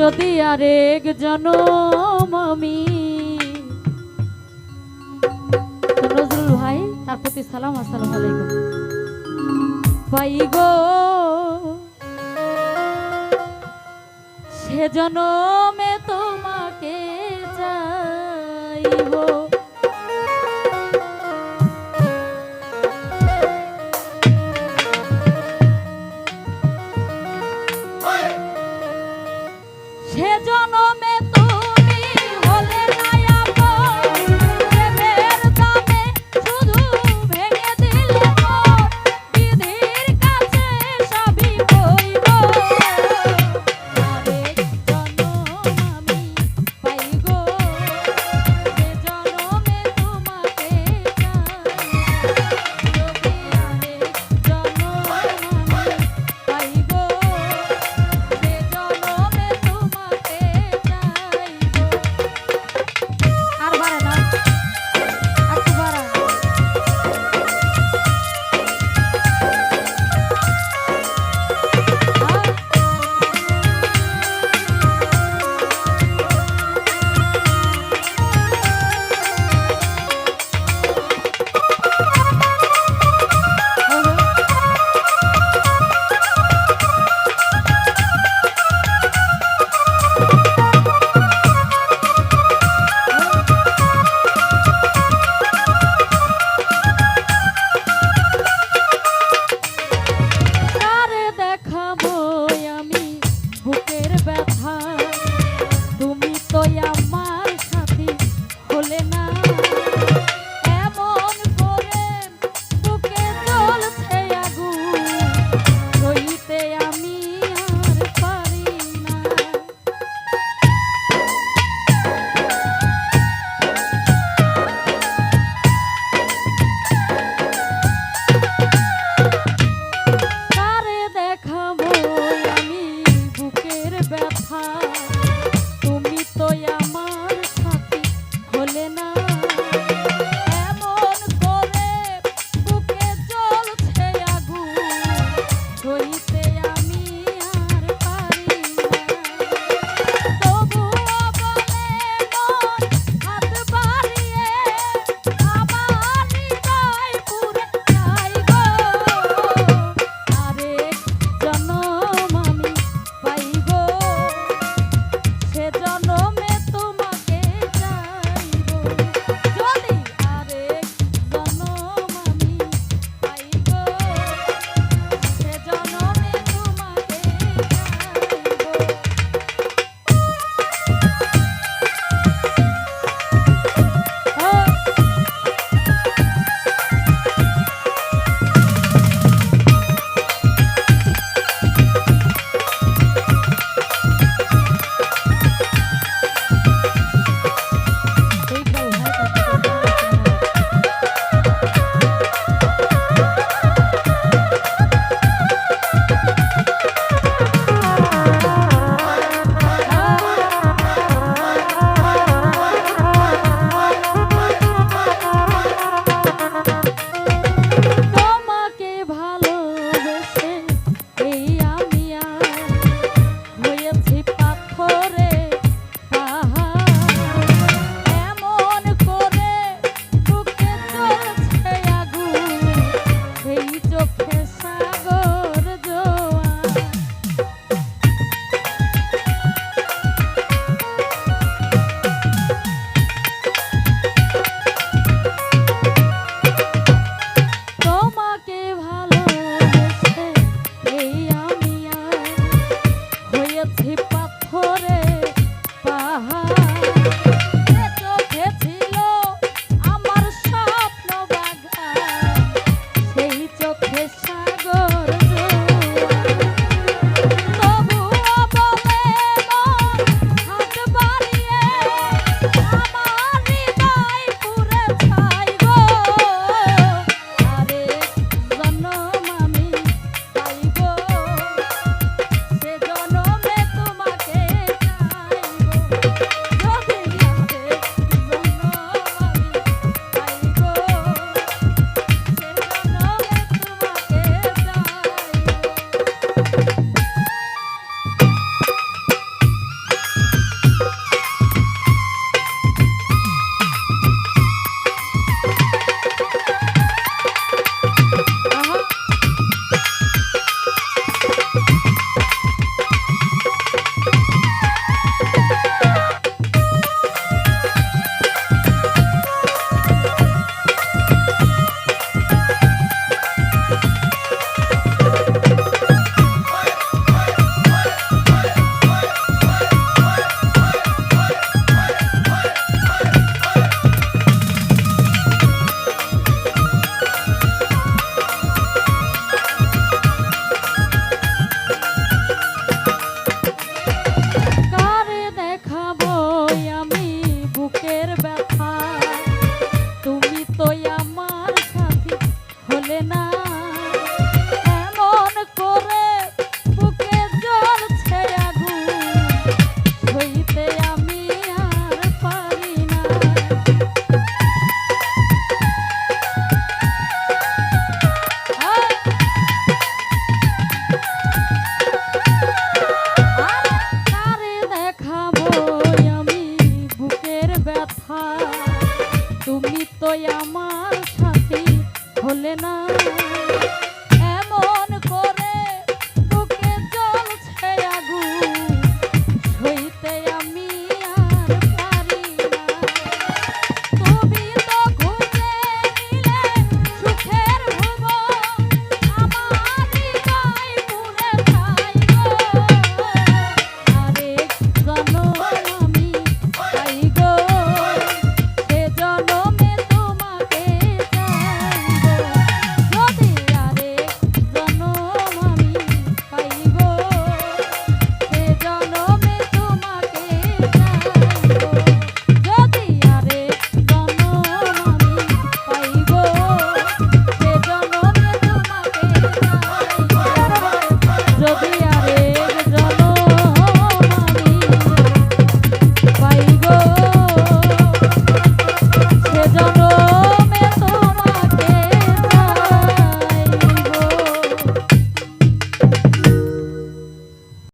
যদি আরেক জনম আমি। নজরুল ভাই, তার প্রতি সালাম, আসসালাম আলাইকুম। পাই গো, সে জনমে তোমাকে চাইব। তুমি তো আমার সাথী হলে না